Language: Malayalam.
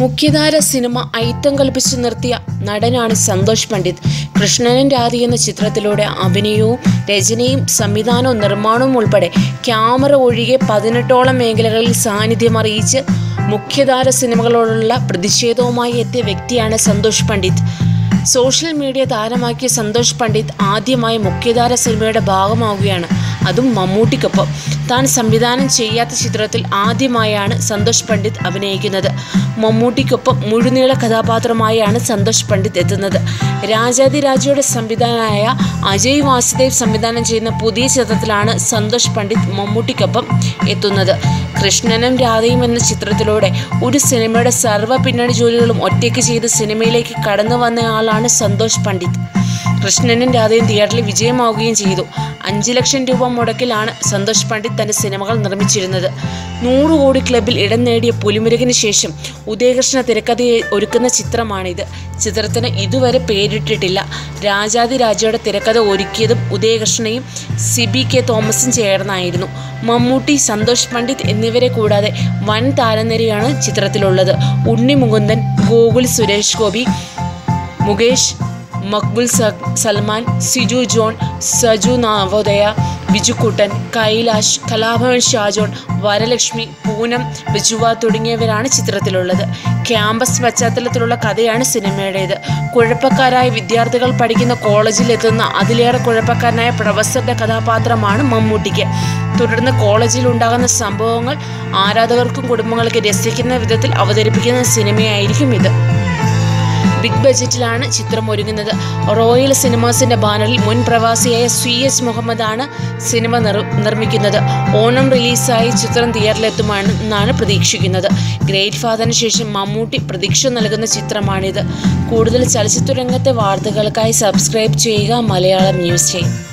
മുഖ്യധാര സിനിമ ഐത്തം കൽപ്പിച്ചു നിർത്തിയ നടനാണ് സന്തോഷ് പണ്ഡിറ്റ്. കൃഷ്ണനും രാധി എന്ന ചിത്രത്തിലൂടെ അഭിനയവും രചനയും സംവിധാനവും നിർമ്മാണവും ഉൾപ്പെടെ ക്യാമറ ഒഴികെ പതിനെട്ടോളം മേഖലകളിൽ സാന്നിധ്യം അറിയിച്ച് മുഖ്യധാര സിനിമകളോടുള്ള പ്രതിഷേധവുമായി എത്തിയ വ്യക്തിയാണ് സന്തോഷ് പണ്ഡിറ്റ്. സോഷ്യൽ മീഡിയ താരമാക്കിയ സന്തോഷ് പണ്ഡിറ്റ് ആദ്യമായി മുഖ്യധാര സിനിമയുടെ ഭാഗമാവുകയാണ്. അതും മമ്മൂട്ടിക്കൊപ്പം. താൻ സംവിധാനം ചെയ്യാത്ത ചിത്രത്തിൽ ആദ്യമായാണ് സന്തോഷ് പണ്ഡിറ്റ് അഭിനയിക്കുന്നത്. മമ്മൂട്ടിക്കൊപ്പം മുഴുനീള കഥാപാത്രമായാണ് സന്തോഷ് പണ്ഡിറ്റ് എത്തുന്നത്. രാജാതിരാജയുടെ സംവിധാനമായ അജയ് വാസുദേവ് സംവിധാനം ചെയ്യുന്ന പുതിയ ചിത്രത്തിലാണ് സന്തോഷ് പണ്ഡിറ്റ് മമ്മൂട്ടിക്കൊപ്പം എത്തുന്നത്. കൃഷ്ണനും രാധയും എന്ന ചിത്രത്തിലൂടെ ഒരു സിനിമയുടെ സർവ പിന്നണി ജോലികളും ഒറ്റയ്ക്ക് ചെയ്ത് സിനിമയിലേക്ക് കടന്നു വന്നയാളാണ് സന്തോഷ് പണ്ഡിറ്റ്. കൃഷ്ണനും രാധയും തിയേറ്ററിൽ വിജയമാവുകയും ചെയ്തു. അഞ്ച് ലക്ഷം രൂപ മുടക്കിലാണ് സന്തോഷ് പണ്ഡിറ്റ് തന്റെ സിനിമകൾ നിർമ്മിച്ചിരുന്നത്. നൂറ് കോടി ക്ലബിൽ ഇടം നേടിയ പുലിമുരുകന് ശേഷം ഉദയകൃഷ്ണ തിരക്കഥയെ ഒരുക്കുന്ന ചിത്രമാണിത്. ചിത്രത്തിന് ഇതുവരെ പേരിട്ടിട്ടില്ല. രാജാതി രാജയുടെ തിരക്കഥ ഒരുക്കിയതും ഉദയകൃഷ്ണയും സിബി കെ തോമസും ചേർന്നായിരുന്നു. മമ്മൂട്ടി സന്തോഷ് പണ്ഡിറ്റ് എന്നിവരെ കൂടാതെ വൻ താരനിരയാണ് ചിത്രത്തിലുള്ളത്. ഉണ്ണി മുകുന്ദൻ ഗോകുൽ സുരേഷ് ഗോപി മുകേഷ് മക്ബുൽ സൽമാൻ സിജു ജോൺ സജു നവോദയ ബിജുക്കുട്ടൻ കൈലാഷ് കലാഭവൻ ഷാജോൺ വരലക്ഷ്മി പൂനം ബിജുവ തുടങ്ങിയവരാണ് ചിത്രത്തിലുള്ളത്. ക്യാമ്പസ് പശ്ചാത്തലത്തിലുള്ള കഥയാണ് സിനിമയുടേത്. കുഴപ്പക്കാരായ വിദ്യാർത്ഥികൾ പഠിക്കുന്ന കോളേജിൽ എത്തുന്ന അതിലേറെ കുഴപ്പക്കാരനായ പ്രൊഫസറുടെ കഥാപാത്രമാണ് മമ്മൂട്ടിക്ക്. തുടർന്ന് കോളേജിൽ ഉണ്ടാകുന്ന സംഭവങ്ങൾ ആരാധകർക്കും കുടുംബങ്ങൾക്ക് രസിക്കുന്ന വിധത്തിൽ അവതരിപ്പിക്കുന്ന സിനിമയായിരിക്കും ഇത്. ബിഗ് ബജറ്റിലാണ് ചിത്രം ഒരുങ്ങുന്നത്. റോയൽ സിനിമാസിന്റെ ബാനറിൽ മുൻ പ്രവാസിയായ സി എസ് മുഹമ്മദാണ് സിനിമ നിർമ്മിക്കുന്നത്. ഓണം റിലീസായി ചിത്രം തിയേറ്ററിലെത്തുമെന്നാണ് പ്രതീക്ഷിക്കുന്നത്. ഗ്രേറ്റ് ഫാദറിന് ശേഷം മമ്മൂട്ടി പ്രതീക്ഷ നൽകുന്ന ചിത്രമാണിത്. കൂടുതൽ ചലച്ചിത്ര രംഗത്തെ വാർത്തകൾക്കായി സബ്സ്ക്രൈബ് ചെയ്യുക മലയാളം ന്യൂസ് ചെയ്യും